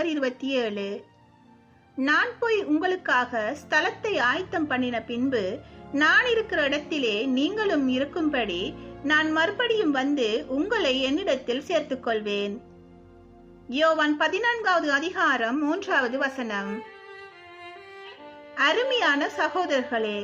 November இருபத்தி ஏழு. நான் போய் உங்களுக்காக ஸ்தலத்தை ஆயத்தம் பண்ணின பின்பு நான் இருக்கிற இடத்திலே நீங்களும் இருக்கும்படி நான் மறுபடியும் வந்து உங்களை என்னிடத்தில் சேர்த்துக் கொள்வேன் யோவான் பதினான்காவது அதிகாரம் மூன்றாவது வசனம். அருமையான சகோதரர்களே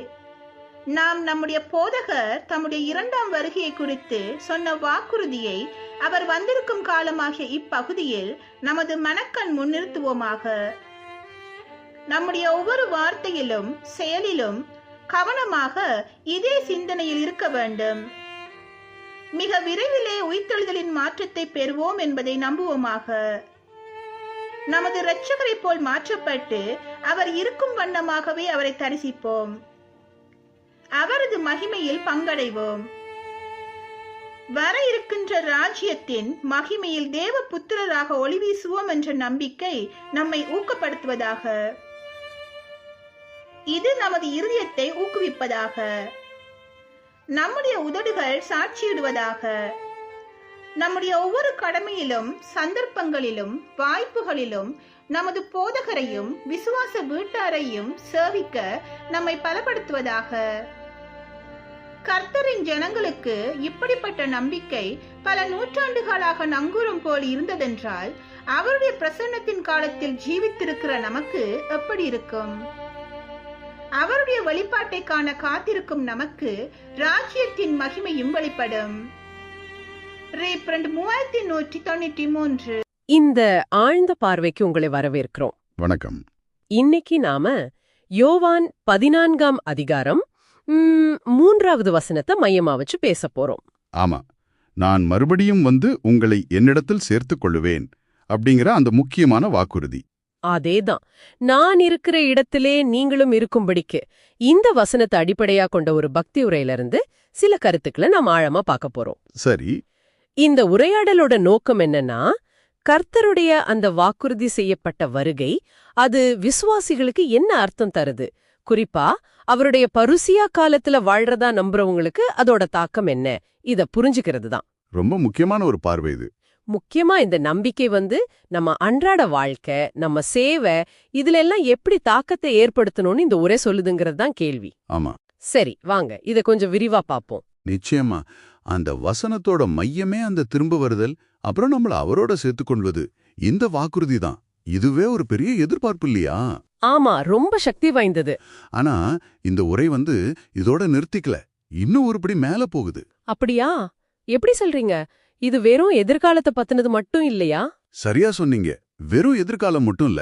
நாம் நம்முடைய போதகர் தம்முடைய இரண்டாம் வருகையை குறித்து சொன்ன வாக்குறுதியை அவர் வந்திருக்கும் காலமாகிய இப்பகுதியில் நமது மனக்கண் முன்னிறுத்துவோமாக. நம்முடைய ஒவ்வொரு வார்த்தையிலும் செயலிலும் கவனமாக இதே சிந்தனையில் இருக்க வேண்டும். மிக விரைவிலே உயிர்த்தெழுதலின் மாற்றத்தை பெறுவோம் என்பதை நம்புவோமாக. நமது இரட்சகரை போல் மாற்றப்பட்டு அவர் இருக்கும் வண்ணமாகவே அவரை தரிசிப்போம். அவரது மகிமையில் பங்கடைவோம். வர இருக்கின்ற ராஜ்யத்தின் மகிமையில் தேவ புத்திரராக ஒளி வீசுவோம் என்ற நம்பிக்கை நம்மை ஊக்கப்படுத்துவதாக. இது நமது இருதயத்தை ஊக்குவிப்பதாக. நம்முடைய உதடுகள் சாட்சியிடுவதாக. நம்முடைய ஒவ்வொரு கடமையிலும் சந்தர்ப்பங்களிலும் வாய்ப்புகளிலும் நமது போதகரையும் விசுவாச வீட்டாரையும் சேவிக்க நம்மை பலப்படுத்துவதாக. கர்த்தரின் ஜனங்களுக்கு இப்படிப்பட்ட நம்பிக்கை பல நூற்றாண்டுகளாக நங்கூரம் போல் இருந்ததென்றால் அவருடைய பிரசன்னத்தின் காலத்தில் ஜீவித்திருக்கிற நமக்கு எப்படி இருக்கும்? அவருடைய வெளிப்பாட்டை காண காத்திருக்கும் நமக்கு ராஜ்யத்தின் மகிமையும் வெளிப்படும். ரீப்ரண்ட் மூவாயிரத்தி நூற்றி தொண்ணூற்றி மூன்று. இந்த ஆழ்ந்த பார்வைக்கு உங்களை வரவேற்கிறோம். வணக்கம். இன்னைக்கு நாம யோவான் பதினான்காம் அதிகாரம் மூன்றாவது வசனத்தை மையமா வச்சு பேச போறோம். ஆமா. நான் மறுபடியும் வந்து உங்களை என்னிடத்தில் சேர்த்துக் கொள்ளுவேன் அப்படிங்கிற அந்த முக்கியமான வாக்குறுதி. அதேதான். நான் இருக்கிற இடத்திலே நீங்களும் இருக்கும்படிக்கு இந்த வசனத்தை அடிப்படையா கொண்ட ஒரு பக்தி உரையிலிருந்து சில கருத்துக்களை நாம் ஆழமா பார்க்க போறோம். சரி. இந்த உரையாடலோட நோக்கம் என்னன்னா கர்த்தருடைய அந்த வாக்குறுதி செய்யப்பட்ட வருகை அது விசுவாசிகளுக்கு என்ன அர்த்தம் தருது? குறிப்பா அவருடைய பருசியா காலத்துல வாழ்றதா நம்புறவங்களுக்கு அதோட தாக்கம் என்ன? இத புரிஞ்சுக்கிறது தான். ரொம்ப முக்கியமான ஒரு பார்வை இது. முக்கியமா இந்த நம்பிக்கை வந்து நம்ம அன்றாட வாழ்க்கை நம்ம சேவை இதுல எல்லாம் எப்படி தாக்கத்தை ஏற்படுத்தணும்னு இந்த உரை சொல்லுதுங்கிறது தான் கேள்வி. ஆமா. சரி வாங்க. இத கொஞ்சம் விரிவா பாப்போம். நிச்சயமா. அந்த வசனத்தோட மையமே அந்த திரும்ப வருதல் அப்புறம் நம்மள அவரோட சேர்த்துக்கொள்வது இந்த வாக்குறுதி தான். இதுவே ஒரு பெரிய எதிர்பார்ப்பு இல்லையா? ஆமா ரொம்ப சக்தி வாய்ந்தது. ஆனா இந்த உரை வந்து இதோட நிறுத்திக்கல. இன்னும் ஒருபடி மேல போகுது. அப்படியா? எப்படி சொல்றீங்க? இது வெறும் எதிர்காலத்தை பத்தினது மட்டும் இல்லையா? சரியா சொன்னீங்க. வெறும் எதிர்காலம் மட்டும் இல்ல.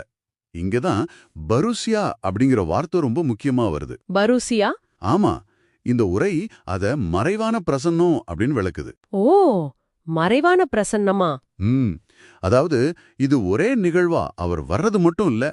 இங்கதான் பருசியா அப்படிங்கிற வார்த்தை ரொம்ப முக்கியமா வருது. பரூசியா? ஆமா இந்த உரை அத மறைவான பிரசன்னம் அப்படின்னு விளக்குது. ஓ மறைவான பிரசன்னமா? ம் அதாவது இது ஒரே நிகழ்வா அவர் வர்றது மட்டும் இல்ல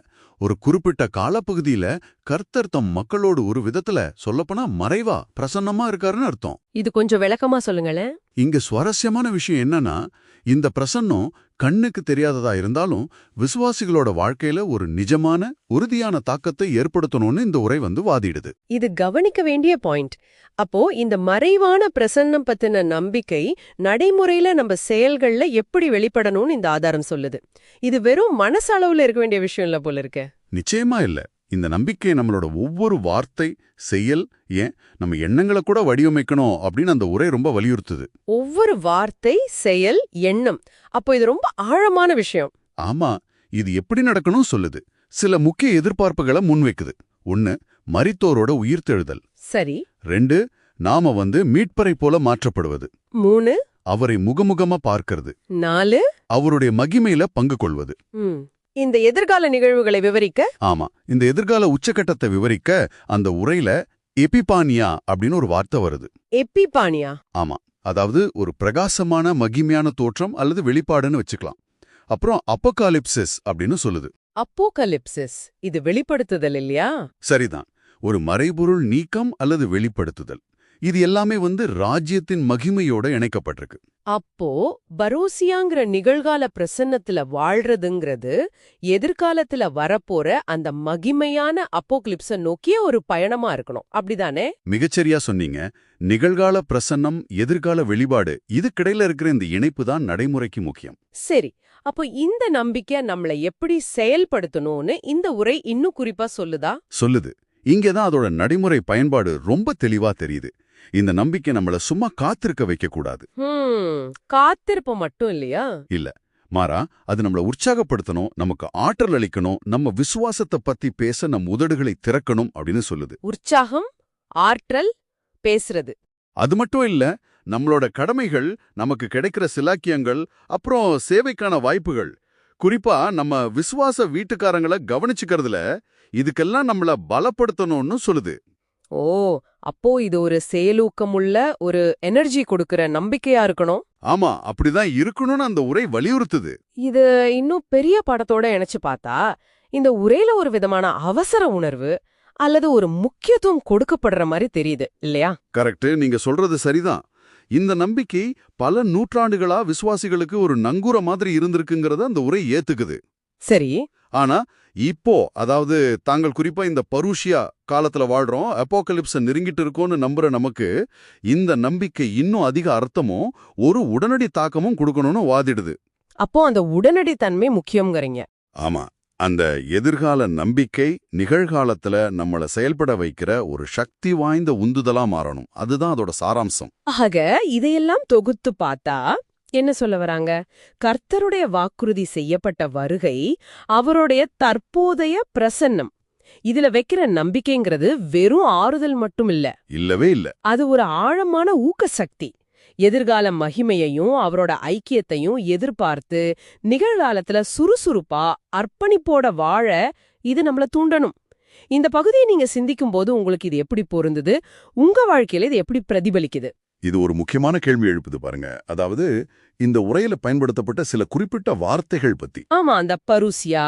ஒரு குறிப்பிட்ட காலப்பகுதியில கர்த்தர் தம் மக்களோடு ஒரு விதத்துல சொல்லப்போனா மறைவா பிரசன்னமா இருக்காருன்னு அர்த்தம். இது கொஞ்சம் விளக்கமா சொல்லுங்களேன். இங்க சுவாரஸ்யமான விஷயம் என்னன்னா இந்த பிரசன்னம் கண்ணுக்கு தெரியாததா இருந்தாலும் விசுவாசிகளோட வாழ்க்கையில ஒரு நிஜமான உறுதியான தாக்கத்தை ஏற்படுத்தணும்னு இந்த உரை வந்து வாதிடுது. இது கவனிக்க வேண்டிய பாயிண்ட். அப்போ இந்த மறைவான பிரசன்னம் பத்தின நம்பிக்கை நடைமுறையில நம்ம செயல்கள்ல எப்படி வெளிப்படணும்னு இந்த ஆதாரம் சொல்லுது. இது வெறும் மனசளவுல இருக்க வேண்டிய விஷயம் இல்ல போல இருக்கு. நிச்சயமா இல்ல. இந்த நம்பிக்கை நம்மளோட ஒவ்வொரு வார்த்தை செயல் ஏன் நம்ம எண்ணங்களை கூட வடிவமைக்கணும் அப்படின்னு அந்த உரை ரொம்ப வலியுறுத்துது. ஒவ்வொரு வார்த்தை செயல் எண்ணம். அப்போ இது ரொம்ப ஆழமான விஷயம். ஆமா இது எப்படி நடக்கணும் சொல்லுது. சில முக்கிய எதிர்பார்ப்புகளை முன்வைக்குது. ஒன்னு மரித்தோரோட உயிர்த்தெழுதல் சரி. ரெண்டு நாம வந்து மீட்பரை போல மாற்றப்படுவது. மூணு. அவரை முகமுகமா பார்க்கிறது. நாலு. அவருடைய மகிமையில பங்கு கொள்வது. இந்த எதிர்கால நிகழ்வுகளை விவரிக்க? ஆமா. இந்த எதிர்கால உச்சக்கட்டத்தை விவரிக்க அந்த உரையில எபிபானியா அப்படின்னு ஒரு வார்த்தை வருது. எப்பிபானியா ஆமா. அதாவது ஒரு பிரகாசமான மகிமையான தோற்றம் அல்லது வெளிப்பாடுன்னு வச்சுக்கலாம். அப்புறம் அப்போகாலிப்சிஸ் அப்படின்னு சொல்லுது. அப்போகலிப்சிஸ். இது வெளிப்படுத்துதல் இல்லையா? சரிதான். ஒரு மறைபொருள் நீக்கம் அல்லது வெளிப்படுத்துதல். இது எல்லாமே வந்து ராஜ்யத்தின் மகிமையோட இணைக்கப்பட்டிருக்கு. அப்போ பரோசியாங்கிற நிகழ்கால பிரசன்னத்துல வாழ்றதுங்கிறது எதிர்காலத்துல வரப்போற அந்த மகிமையான அப்போக்லிப்ஸ நோக்கிய ஒரு பயணமா இருக்கணும். அப்படிதானே? மிகச்சரியா சொன்னீங்க. நிகழ்கால பிரசன்னம் எதிர்கால வெளிப்பாடு இதுக்கிடையில இருக்கிற இந்த இணைப்பு தான் நடைமுறைக்கு முக்கியம். சரி. அப்போ இந்த நம்பிக்கை நம்மள எப்படி செயல்படுத்தணும்னு இந்த உரை இன்னும் குறிப்பா சொல்லுதா? சொல்லுது. இங்கதான் அதோட நடைமுறை பயன்பாடு ரொம்ப தெளிவா தெரியுது. இந்த நம்பிக்கை நம்மள சும்மா காத்திருக்க வைக்க கூடாது காத்திருப்பு மட்டும் இல்லையா? மாறா அது நம்மள உற்சாகப்படுத்தணும் நமக்கு ஆற்றல் அளிக்கணும் நம்ம விசுவாசத்தை பத்தி பேச நம் உதடுகளை திறக்கணும் அப்படின்னு சொல்லுது. உற்சாகம் ஆற்றல் பேசுறது. அது மட்டும் இல்ல நம்மளோட கடமைகள் நமக்கு கிடைக்கிற சிலாக்கியங்கள் அப்புறம் சேவைக்கான வாய்ப்புகள். குறிப்பா நம்ம விசுவாச வீட்டுக்காரங்கள கவனிச்சுக்கிறதுல இதுக்கெல்லாம் நம்மள பலப்படுத்தணும்னு சொல்லுது. ஓ அப்போ இது ஒரு செயலூக்கமுள்ள ஒரு எனர்ஜி கொடுக்கிற நம்பிக்கையா இருக்கணும்? ஆமா அப்படிதான் இருக்கணும்னு அந்த உரை வலியுறுத்துது. இது இன்னும் பெரிய படத்தோட இணைச்சு பார்த்தா இந்த உரையில ஒரு விதமான அவசர உணர்வு அல்லது ஒரு முக்கியத்துவம் கொடுக்கப்படுற மாதிரி தெரியுது இல்லையா? கரெக்ட் நீங்க சொல்றது சரிதான். இந்த நம்பிக்கை பல நூற்றாண்டுகளா விசுவாசிகளுக்கு ஒரு நங்கூர மாதிரி இருந்திருக்குங்கிறத அந்த உரை ஏத்துக்குது. சரி. ஆனா இப்போ அதாவது தாங்கள் குறிப்பா இந்த பருஷியா காலத்துல வாழ்றோம் அப்போகலிப்ஸ நெருங்கிட்டு இருக்கோம்னு நம்புற நமக்கு இந்த நம்பிக்கை இன்னும் அதிக அர்த்தமும் ஒரு உடனடி தாக்கமும் கொடுக்கணும்னு வாதிடுது. அப்போ அந்த உடனடி தன்மை முக்கியம்ங்கறீங்க. ஆமா. அந்த எதிர்கால நம்பிக்கை நிகழ்காலத்துல நம்மள செயல்பட வைக்கிற ஒரு சக்தி வாய்ந்த உந்துதலா மாறணும். அதுதான் அதோட சாராம்சம். ஆக இதையெல்லாம் தொகுத்து பார்த்தா என்ன சொல்ல வராங்க? கர்த்தருடைய வாக்குறுதி செய்யப்பட்ட வருகை அவருடைய தற்போதைய பிரசன்னம். இதுல வைக்கிற நம்பிக்கைங்கிறது வெறும் ஆறுதல் மட்டும் இல்ல. இல்லவே இல்ல. அது ஒரு ஆழமான ஊக்க சக்தி எதிர்கால மகிமையையும் அவரோட ஐக்கியத்தையும் எதிர்பார்த்து நிகழ்காலத்துல சுறுசுறுப்பா அர்ப்பணிப்போட வாழ இது நம்மள தூண்டணும். இந்த பகுதியை நீங்க சிந்திக்கும் போது உங்களுக்கு இது எப்படி பொருந்தது? உங்க வாழ்க்கையில இது எப்படி பிரதிபலிக்குது? இது ஒரு முக்கியமான கேள்வி எழுப்புது பாருங்க. அதாவது இந்த உரையில பயன்படுத்தப்பட்ட சில குறிப்பிட்ட வார்த்தைகள் பத்தி. ஆமா அந்த பருசியா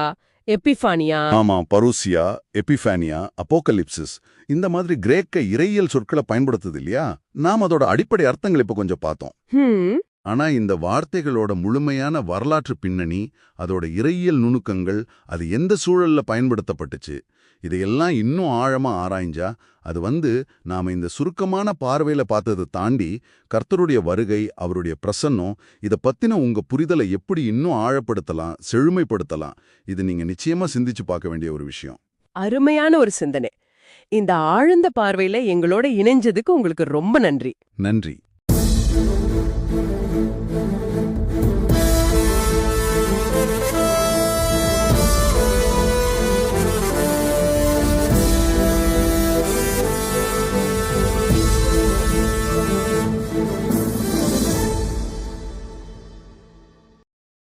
எபிஃபானியா. ஆமா பரூசியா எபிஃபானியா அப்போகலிப்சிஸ் இந்த மாதிரி கிரேக்க இறையியல் சொற்களை பயன்படுத்துது இல்லையா? நாம் அதோட அடிப்படை அர்த்தங்கள் இப்ப கொஞ்சம் பார்த்தோம். ஆனா இந்த வார்த்தைகளோட முழுமையான வரலாற்று பின்னணி அதோட இறையியல் நுணுக்கங்கள் அது எந்த சூழல்ல பயன்படுத்தப்பட்டுச்சு? இதையெல்லாம் இன்னும் ஆழமா ஆராய்ஞ்சா அது வந்து நாம இந்த சுருக்கமான பார்வையில பார்த்ததை தாண்டி கர்த்தருடைய வருகை அவருடைய பிரசன்னம் இத பத்தின உங்க புரிதலை எப்படி இன்னும் ஆழப்படுத்தலாம் செழுமைப்படுத்தலாம் இது நீங்க நிச்சயமா சிந்திச்சு பார்க்க வேண்டிய ஒரு விஷயம். அருமையான ஒரு சிந்தனை. இந்த ஆழ்ந்த பார்வையில எங்களோட இணைஞ்சதுக்கு உங்களுக்கு ரொம்ப நன்றி. நன்றி.